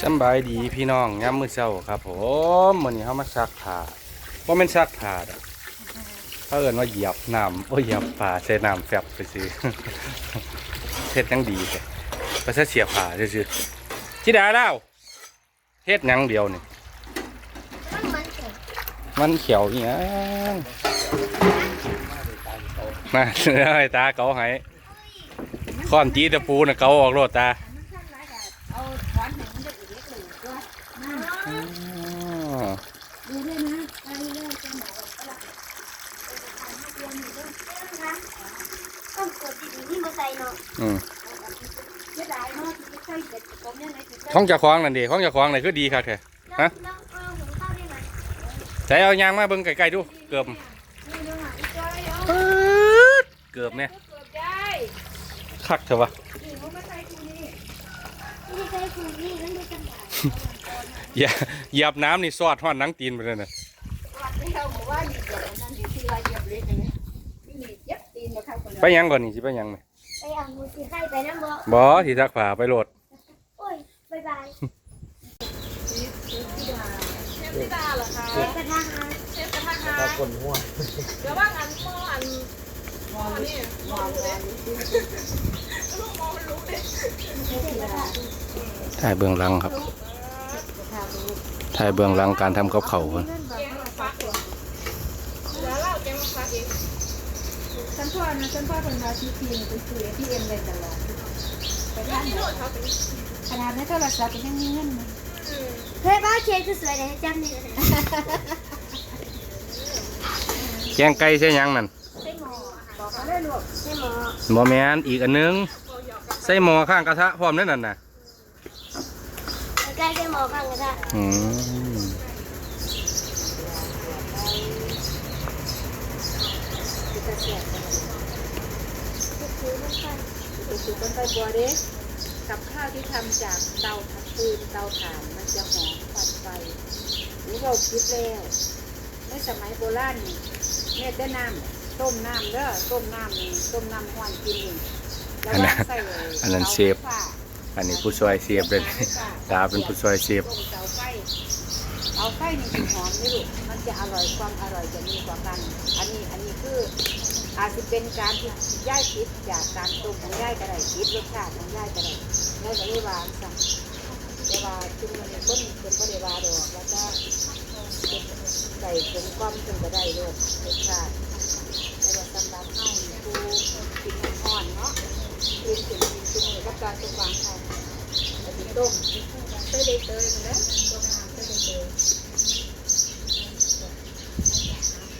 สบายดีพี่น้องย้ำมือเช้าครับผมวันนี้เขามาซักผ้าว่าเป็นซักผ้าดอกเขาเอินว่าเหยียบน้ำโอ้เหยียบผ้าใส่น้ำแฟบไปซื้อเฮ็ดยังดีแต่ไปซะเสียผ้าซื้อจิดาแล้วเฮ็ดยังเดียวนี่มันเก่งมันเขียวอีหยังมาเอาไอ้ตาเกาให้ค้อนจีตะปูน่ะเกาออกโลดตาถอนหนังมันจะอีกเล็กหนึ่งตัวมา อ๋อ ดูด้วยนะไปเลยจะหมอละต้องกดดีๆที่มาใส่เนาะ อืม เสียดายเนาะ ที่ไม่ค่อยเด็ดผมยังไงถึงของเจะคว้าของนั่นดิของเจะคว้าของนั่นคือดีครับแท้ฮะน้องเอาหุงข้าวได้ไหมใส่เอายางมาเบิ่งไกลๆดู เกือบนี่ดูหน่อยจอยเอาเกือบเนี่ยเกิดได้คักเถอะวะนี่มันไม่ใช่คุณนี่ไม่ใช่คุณนี่นั่นดูจังหวะอย่าเหยียบน้ำนี่ซอดห่อนหนังตีนไปเลยนะวัดที่เราบอกว่านี่เดี๋ยวนั้นที่ที่เราเหยียบเล็กนะนี่เย็บตีนมาเข้าคนไปยังก่อนนี่สิไปยังไหมไปเอามือถือให้ไปน้ำบ่บ่ที่ซักผ้าไปโหลดโอ้ยบายบายเชฟธิดาเหรอคะเชฟกระทะฮะเชฟกระทะคะถ้าคนหัวเดี๋ยวว่างันหม้ออันหม้อนี่หม้อรู้เด้ลูกหม้อรู้เด้เชฟกระทะถ่ายเบื้องหลังครับ ถ่ายเบื้องหลังการทำกับข้าวคน แกงมาฟักเหรอเดี๋ยวเล่าแกงมาฟักเอง ฉั นพ่อนะฉันพ่อคนมาที่ทีมไปคุยที่เอ็มเลยตลอดไปแล้วท่านที่โน่นเขาเป็นขนาดในโทรศัพท์ยังมีเงินมเฮ้ยบ้าเชฟสวยเลยจำนี่แกงไก่ใช่ยังนั่นใช่หมอบอกเขาได้ลูกใช่หมอแมนอีกอันนึงใส่หม้อข้างกระทะพร้อมนั่นน่ะนะใกล้ใช่หมอข้างกระทะอืมสู ตรต้นใบบัวเด้กับข้าวที่ทำจากเตาถักฟืนเตาถ่านมันจะหอมควันไฟนี่เราคิดแล้วในสมัยโบราณนี่แม่ได้น้ำต้มน้ำเด้อต้มน้ำนี่ต้มน้ำห้อนกินนี่แล้วก็ใส่อันนั้นเชฟอันนี้ผู้ช่วยเชฟเป็นตาเป็นผู้ช่วยเชฟต้มเตาไฟเตาไฟนี่สิหอมนี่ลูกมันจะอร่อยความอร่อยจะมีกว่ากัน อันนี้อันนี้คือ อาจจะเป็นการที่ย่ายคิดจากการต้มของย่ายกระไรคิดรสชาติของย่ายกระไรย่ายกระไรวางสั่งเวลาจุ่มมันต้นเป็นบริวาดอกแล้วก็ใส่ผงก้อมถึงก็ได้เลยรสชาติแต่ว่าสำหรับข้าวนี่คือกินอ่อนเนาะกินถึงกินถึงกับการต้มวางไข่แล้วถึงต้มเตยเตยเตยมันนะต้มน้ำเตยเตย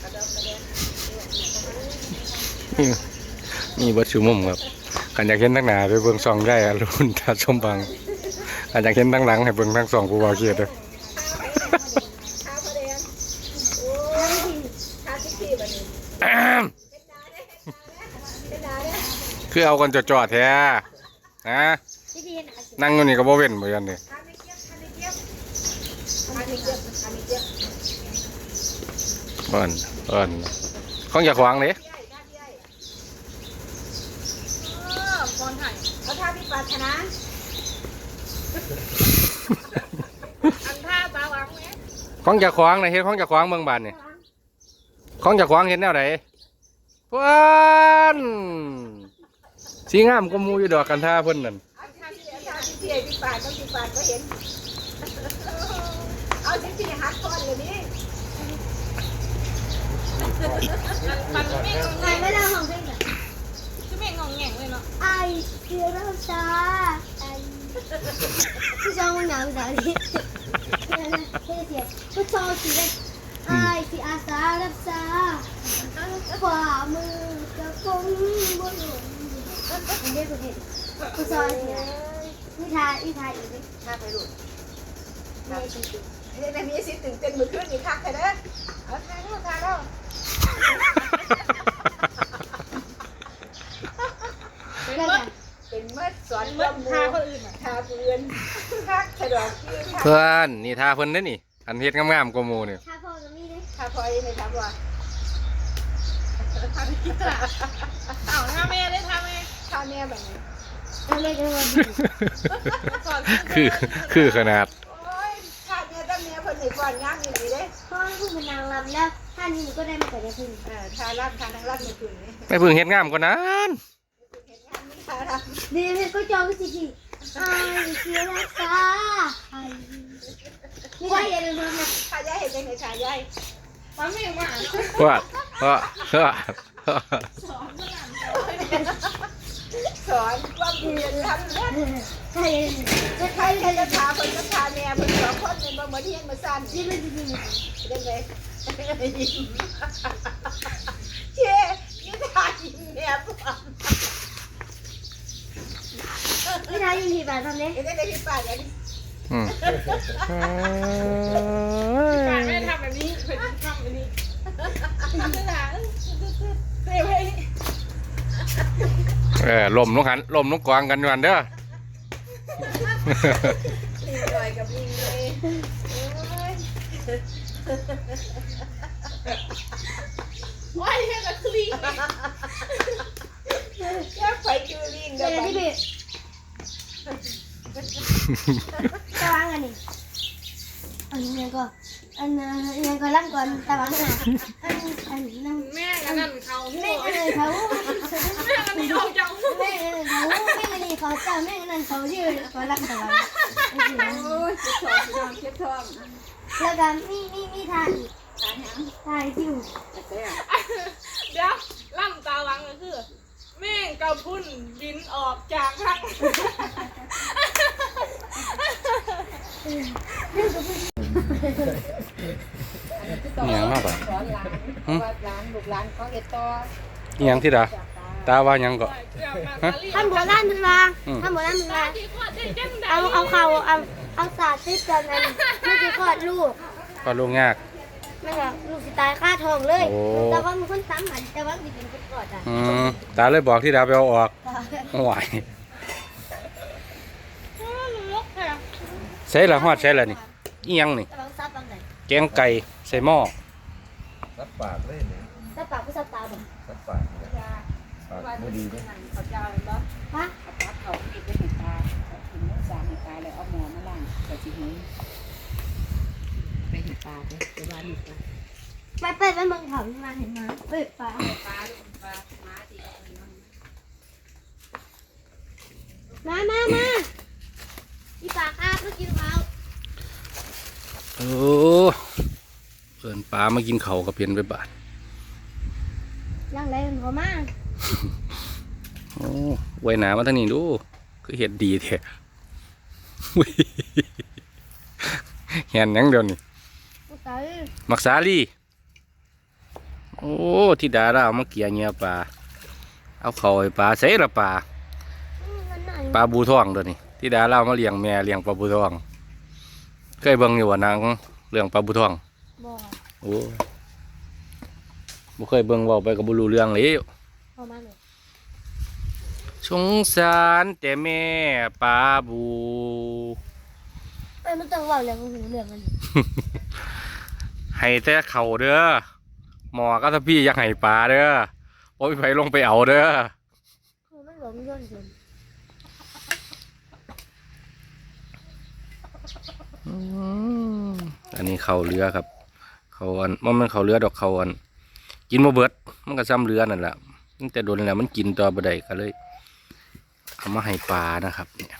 กระดอกกระเดะ มีเบัตชุมุมครับกันอยากเห็นทั้งหนาไปเบิ่งซองได้อรุณตาชมบังกันอยากเห็นทั้งหลังให้เบิ่งทั้งสองผู้บ่าเกียรติเด้อข้าวพะแดงโอ้ยคือเอากันจอดๆแท้นะนั่งอยู่นี่ก็บ่เว้นเหมือนกันนี่ข้าวไม่เจี๊ยบข้าวไม่เจี๊ยบข้าวไม่เจี๊ยบข้าวไม่เจี๊ยบเอิ้นเอิ้นของอย่าขวางเด้ใหญ่ข้าวใหญ่เออก่อนไห่เขา ท่าพี่ปรารถนาอันท่าตาหวังไหมของอย่าขวางนะเฮ็ดของอย่าขวางเมืองบานนี่ของอย่าขวางเฮ็ดแนวใดเพิ่นสีงามก็มูอยู่ดอกกันท่าเพิ่นนั่นอันท่าที่ท่าที่ที่พี่ปาดต้องพี่ปาดก็เห็น เอาจริงๆหักก่อนเลยนี่มันไม่งงใครไม่ได้ของเพลงอะคือ ไม่งงแงงเลยเนาะไอเสียรักษาไอผู้ชายคนหนาวสาวนี้เท่เสียผู้ชายเสียไอที่อาสารักษาฝ่ามือจะคงบนหลุมอันนี้คือเห็นผู้ชายเสียนิทานนิทานอีกไหมท่าไปหลูกไม่ใช่จริงนี่ในนี้สิตื่นเต้นมือขึ้นอีกคักเลยเด้อเอาทายแล้วทายแล้วเป็น ได้ เมื่อ ค่ะ เป็นเมื่อสอนเมื่อทาคนอื่นทาเพื่อนคักสะดอกคือคัก เพื่อนนี่ท่าเพิ่นเด้อนี่ อันเฮ็ดงามๆกว่าหมู่นี่ถ้าพ่อจะมีเลยทาพอยในทาว่าทาที่กีตาร์เอาทาแม่ได้ทาแม่ทาแม่แบบนี้เราเลยจะมาดูก่อนคือคือขนาดโอ้ยชาติเนี่ยตั้งเมียเพิ่นให้ก่อนย่างอยู่ดีเด้เพราะว่าคุณเป็นนางรำแล้วท่านี้หนูก็ได้มาแต่ในพึ่งเออทารับทานังรับในคืนนี้ไม่เพิ่งเฮ็ดงามกว่านั้นเห็นงานนี้ทารับเดี๋ยวเพชรก็จองสิที ไอ้เสียรักษาไอ้ไม่ได้อย่าลืมนเห็นจังได๋ทายายมันไม่มาว่าว่าว่าสอนความดีทำแล้วใช่จะใครใช่จะใช่จะพาเพิ่นจะพาแม่เพิ่นสองคนเป็นบ่เหมือนเฮียนมาสั่นที่มันจะดีเด้ไหมเช่นี่ทายิ้มแม่บ่ไม่ได้ยินทีแบบตอนนี้เห็นได้ที่ป่าเนี่ยอืมป่าไม่ทำแบบนี้เคยทำแบบนี้ทำได้หลายเตะไปเออลมลงหันลมลงกวางกันวันเด้อ ลิงลอยกับลิงเลยโอ้ยโอ้ยแค่กระคลีแค่ไปคือลิงเดี๋เด้ยวอที่เบ็ด ตะวังอันนี้อันนี้ก็อันนั้นยังก็ล่ำก่อนตะวังอะอันอันนั่งแม่กันนั่นเขาแม่กันเลยเขาแม่กันนี่เอาจังแม่กันเลยเขาแม่กันนี่เขาเจ้าแม่กันนั่นเขาชื่อเขาล่ำตะวังโอ้ยเจ็บท้องพี่น้องเจ็บท้องแล้วก็มีมีมีทางอีกตายยังทางที่อยู่แต่แต่เดี๋ยวล่ำตาวังก็คือ แม่งกระพุ่นบินออกจากทางอิหยังมากกว่าสอนหลานว่าหลานลูกหลานเขาเฮ็ดต่ออิหยังที่ดาจากตาตาว่าหยังก็ท่านโบราณมึงมาท่านโบราณมึงมาเอาเอาเขาเอาเอาสาดติดกันนั่นนี่คือคลอดลูกก็ลูกยากไม่หรอกลูกสิตายค่าทองเลยโอ้ แต่ว่ามีคนซ้ำหันแต่ว่ามีเป็นคนกอดอะอืมตาเลยบอกที่ดาไปเอาออกไหวใส่ละฮอดใส่ละนี่อิหยังนี่ แต่บางซับบางไหนแกงไก่ใส่หม้อรับปากเลยเนี่ยซับปากก็ซับตาบ่รับปากเนี่ยปากไม่ดีเลยเขาเจ้าเห็นบ่ฮะ เอาปากเขาเก็บไว้ให้ตาเอาถึงเนื้อสารให้ตาแล้วเอาหมอมาล้างก็สิหึงไป เห็นปลาเด้อไปลาไปไปไปเมืองเขาที่มาเห็นมาเปิดปลาปลาลูกปลาหมาที่เอาไปนอนมามามาอีปลาคาบเพื่อกินเขาโอ้เอินปลามากินเขากับเพียนไปบาทย่างไรมันก็มากโอ้ไว้หนามาทางนี้ดูคือเห็ดดีแท้อุ้ยเห็นยังเดียวนี่ มักสาลีโอ้ที่ดาราเอามาเกี่ยเงียปลาเอาเขาให้ปลาใส่ละปลาอืมมันหน่อยปลาบูทองตัวนี้ที่ดาราเอามาเลี้ยงแม่เลี้ยงปลาบูทอง เคยเบิ่งอยู่ว่าหนังเรื่องปลาบูทองบ่โอ้บ่เคยเบิ่งเว้าไปก็บ่รู้เรื่องเลยพอมาเลยสงสารแต่แม่ปลาบูเอ้ยมันต้องเว่าเรื่องหูเรื่องมัน ให้แต่เขาเด้อหมอก็ถ้าพี่อยากให้ปลาเด้อบ่มีไผลงไปเอาเด้อมันหลงย่นจนอันนี้เขาเรือครับ เขาอันมันมันเขาเรือดอกเขาอัน กินบ่เบิดมันก็ซ้ำเรือนั่นแหละตั้งแต่โดนแล้วมันกินต่อบ่ได้ก็เลยเอามาให้ปลานะครับ เนี่ย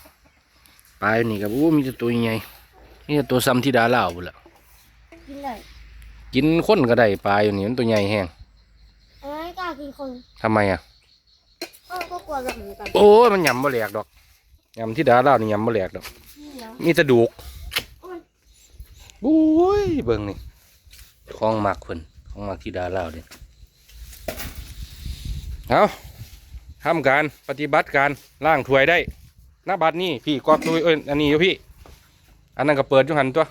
ปลาอยู่นี่ครับโอ้มีแต่ตัวใหญ่นี่ตัวซ้ำที่ดาล่าวพุ่นละกินเลย กินคนก็ได้ปลาอยู่นี่มันตัวใหญ่แห้งเอ้ยกล้ากินคนทำไมอะเออก็กลัวแบบนี้กันโอ้ยมันยำบ่แหลกดอกยำที่ดาล่าวนี่ยำบ่แหลกดอกนี่เนาะมีแต่ดูกโอ้ยโอ้ยเบิ่งนี่ของมักเพิ่นของมักที่ดาล่าวนี่เอาทำการปฏิบัติการล่างถ้วยได้หน้าบัดนี่พี่กอกถ้วยเอ้ยอันนี้อยู่พี่ อันนั้นก็เปิดอยู่หันตัว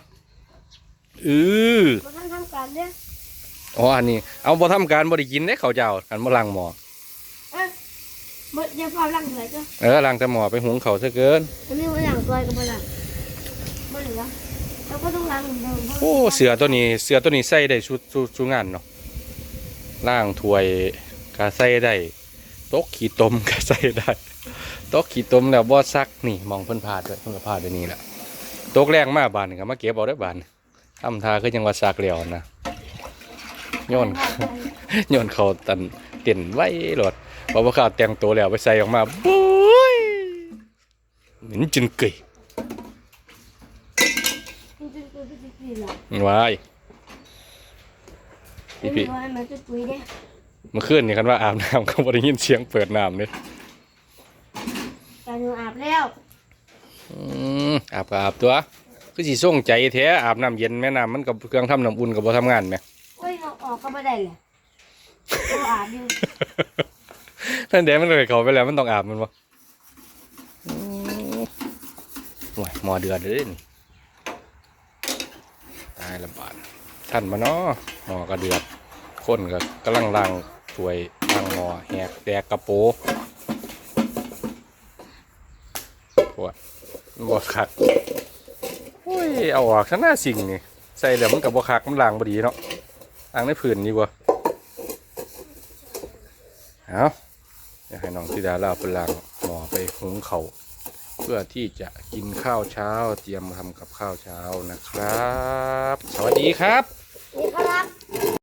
อือมาทำทำ การเด้ออ๋ออันนี้เอาบ่ทำการบ่ได้กินเด้เขาวเจ้ากันบ่ล้างหม้อเอ้ยบ่อย่าฟ้าหลังเถอะจ้ะเออล้างแต่หม้อไปหุงเขาวซะเกินมันมีบ่หลังตัวกับบ่หลังบ่เหลือแล้วก็ต้องล้างเหมือนเดิมเพราะโอ้เสือตัวนี้เสือตัวนี้ใส่ได้ชุดชุดชุดงานเนาะล่างถ้วยก็ใส่ได้ตกขี้ตมก็ใส่ได้ตกขี้ตมแล้วบ่ซักนี่มองเพิ่นพาดด้วยเพิ่นก็พาดด้วยนี่แหละตกแรงมากบานนี่ก็มาเก็บเอาได้อบาน ทำทาคือจังว่าซักแล้วนะโยนโยนเขาตันเต้นไว้โลดพอบ่ข้าวแต่งตัวแล้วไปใส่ออกมาบุ้ยเหม็นจนเกยมันจะปุยจะปุยหรอวายไม่พี่รู้ว่ามันจะปุยได้เมื่อคืนนี่คันว่าอาบน้ำก็บ่ได้ยินเสียงเปิดน้ำเลยแต่หนูอาบแล้วอืมอาบก็อาบตัว คือสิส่งใจแท้อาบน้ำเย็นแม่น้ำมันกับเครื่องทำน้ำอุ่นกับบ่ทำงานแหมโอ้ยเราออกก็ไม่ได้เลยเราอาบอยู่นั่นเดี๋ยวมันเลยเขาไปแล้วมันต้องอาบมันวะโอ้ยหมอเดือดเลยนี่ตายละบาดท่านมาเนาะหมอกระเดือดคนก็กำลังล้างถ้วยล้างหม้อแหกแตกกระโปงปวดมันบวคัก โอ้ยเอาออกข้งหน้าสิ่งนี่ใส่แล้วมันกับบวคักมันล้างบดีเนาะล้างในผืนดีกว่าเอาอยากให้น้องธิดาลาเปล้างหมอไปหุงเขาเพื่อที่จะกินข้าวเช้า เตรียมทำกับข้าวเช้านะครับ สวัสดีครับ นี่ครับ